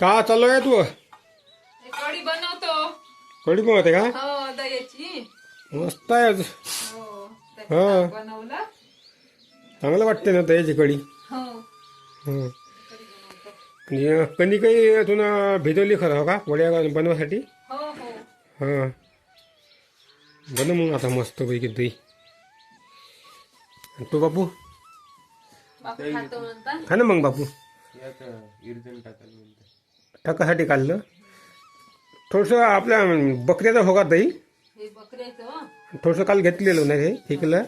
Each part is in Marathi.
का चालू आहे तू कढी बनवतो. कढी पण होते का? हो दह्याची. मस्त आहे आज. हो हा. बनवलं. चांगलं वाटते ना दह्याची कढी. हो. हं. आणि कणी काही तुला भिजवली खरं हो का? वड्या बनवासाठी? हो हो. हां. बनव मग आता मस्त पैकी दही. आणि तू बापू? बापू खातो म्हणता खा ना मग बापू. यात टाकायला टाकासाठी काढलं. थोडंसं आपल्या बकऱ्याचा होगा दही बकऱ्याचं थोडंसं काल घेतलेलं नाही हे केलं.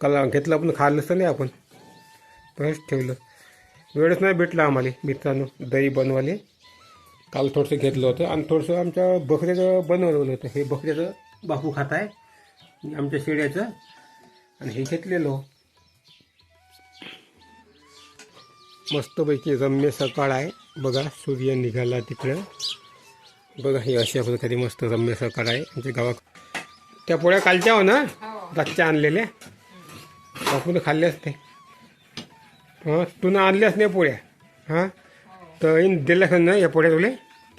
काल घेतलं आपण खाल्लं असतं नाही आपण. तसंच ठेवलं. वेळच नाही भेटला आम्हाला मित्रांनो दही बनवाले. काल थोडंसं घेतलं होतं आणि थोडंसं आमच्या बकऱ्याचं बनवलं होतं. हे बकऱ्याचं बापू खात आहे आमच्या शेळ्याचं आणि हे घेतलेलं. मस्तपैकी रम्य सकाळ आहे. बघा सूर्य निघाला तिकडं. बघा हे अशा प्रकारे मस्त रम्य सकाळ आहे. आमच्या गावात त्या पोळ्या कालच्या हो ना? हो. रातच्या आणलेल्या? बापून खाल्ल्या असते. हां तू ना आणल्यास नाही पोळ्या? हां? तर येईन दिल्या ना या पोळ्या तुले?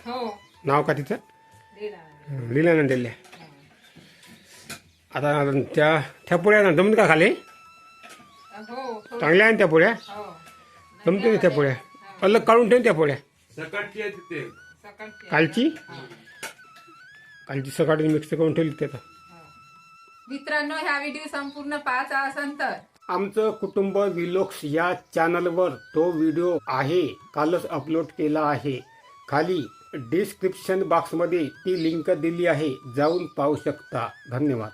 हो. नाव का तिचं? लिहिलं ना दिल्या. आता त्या त्या पोळ्या ना जमत का खाले? हो. चांगल्या आहे ना त्या पोळ्या? जमते ना त्या पोळ्या अलग काढून ठेव त्या पोळ्या सकाळची आहे तिथे. सकाळची कालची? कालची सकाळी मिक्स करून ठेवली त्याचा मित्रांनो ह्या व्हिडिओ संपूर्ण असेल तर आमचं कुटुंब विलोक्स या चॅनलवर तो व्हिडिओ आहे. कालच अपलोड केला आहे. खाली डिस्क्रिप्शन बॉक्समध्ये ती लिंक दिली आहे. जाऊन पाहू शकता. धन्यवाद.